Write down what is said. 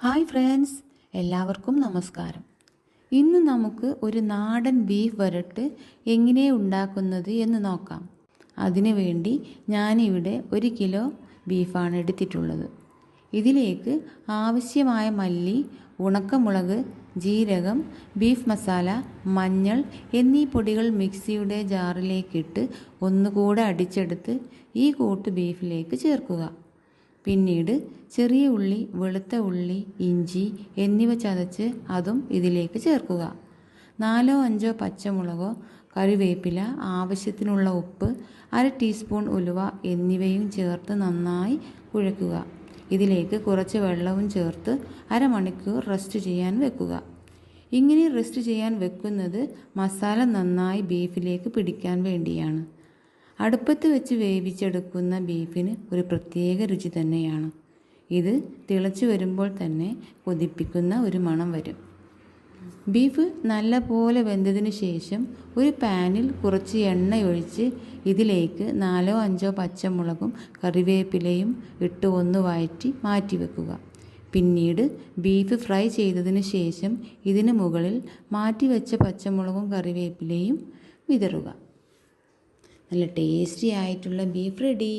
Hi friends എല്ലാവർക്കും നമസ്കാരം. ഇന്ന് നമുക്ക് ഒരു നാടൻ ബീഫ് വരട്ട് എങ്ങനെ ഉണ്ടാക്കുന്നത് എന്ന് നോക്കാം. അതിനു വേണ്ടി ഞാനിവിടെ ഒരു കിലോ ബീഫാണ് എടുത്തിട്ടുള്ളത്. ഇതിലേക്ക് ആവശ്യമായ മല്ലി ഉണക്കമുളക് ജീരകം ബീഫ് മസാല മഞ്ഞൾ എന്നീ പൊടികൾ മിക്സിയുടെ ജാറിലേക്കിട്ട് ഒന്നുകൂടെ അടിച്ചെടുത്ത് ഈ കൂട്ട് ബീഫിലേക്ക് ചേർക്കുക. പിന്നീട് ചെറിയ ഉള്ളി വെളുത്ത ഉള്ളി ഇഞ്ചി എന്നിവ ചതച്ച് അതും ഇതിലേക്ക് ചേർക്കുക. നാലോ അഞ്ചോ പച്ചമുളകോ കറിവേപ്പില ആവശ്യത്തിനുള്ള ഉപ്പ് അര ടീസ്പൂൺ ഉലുവ എന്നിവയും ചേർത്ത് നന്നായി കുഴക്കുക. ഇതിലേക്ക് കുറച്ച് വെള്ളവും ചേർത്ത് അരമണിക്കൂർ റെസ്റ്റ് ചെയ്യാൻ വെക്കുക. ഇങ്ങനെ റെസ്റ്റ് ചെയ്യാൻ വെക്കുന്നത് മസാല നന്നായി ബീഫിലേക്ക് പിടിക്കാൻ വേണ്ടിയാണ്. അടുപ്പത്ത് വെച്ച് വേവിച്ചെടുക്കുന്ന ബീഫിന് ഒരു പ്രത്യേക രുചി തന്നെയാണ്. ഇത് തിളച്ചു വരുമ്പോൾ തന്നെ കൊതിപ്പിക്കുന്ന ഒരു മണം വരും. ബീഫ് നല്ലപോലെ വെന്തതിന് ശേഷം ഒരു പാനിൽ കുറച്ച് എണ്ണയൊഴിച്ച് ഇതിലേക്ക് നാലോ അഞ്ചോ പച്ചമുളകും കറിവേപ്പിലയും ഇട്ട് ഒന്ന് വഴറ്റി മാറ്റി വെക്കുക. പിന്നീട് ബീഫ് ഫ്രൈ ചെയ്തതിന് ശേഷം ഇതിന് മുകളിൽ മാറ്റി വെച്ച പച്ചമുളകും കറിവേപ്പിലയും വിതറുക. നല്ല ടേസ്റ്റി ആയിട്ടുള്ള ബീഫ് റെഡി